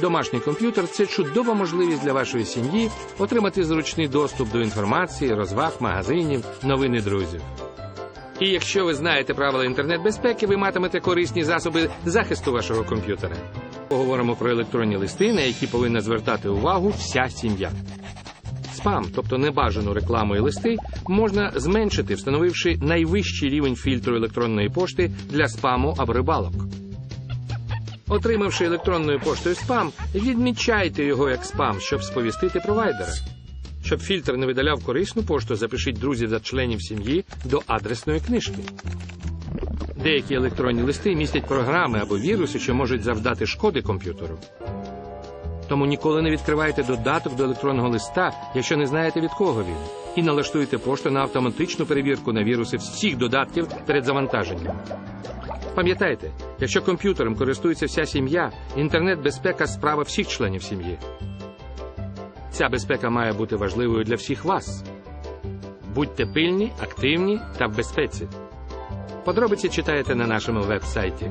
домашній комп'ютер це чудова можливість для вашої сім'ї отримати зручний доступ до інформації, розваг, магазинів, новини друзів. І якщо ви знаєте правила інтернет-безпеки, ви матимете корисні засоби захисту вашого комп'ютера. Поговоримо про електронні листи, на які повинна звертати увагу вся сім'я. Спам, тобто небажану рекламу і листи, можна зменшити, встановивши найвищий рівень фільтру електронної пошти для спаму або рибалок. Отримавши електронною поштою спам, відмічайте його як спам, щоб сповістити провайдера. Щоб фільтр не видаляв корисну пошту, запишіть друзів та членів сім'ї до адресної книжки. Деякі електронні листи містять програми або віруси, що можуть завдати шкоди комп'ютеру. Тому ніколи не відкривайте додаток до електронного листа, якщо не знаєте від кого він, і налаштуйте пошту на автоматичну перевірку на віруси всіх додатків перед завантаженням. Пам'ятайте, якщо комп'ютером користується вся сім'я, інтернет-безпека справа всіх членів сім'ї. Ця безпека має бути важливою для всіх вас. Будьте пильні, активні та в безпеці. Подробиці читаєте на нашому веб-сайті.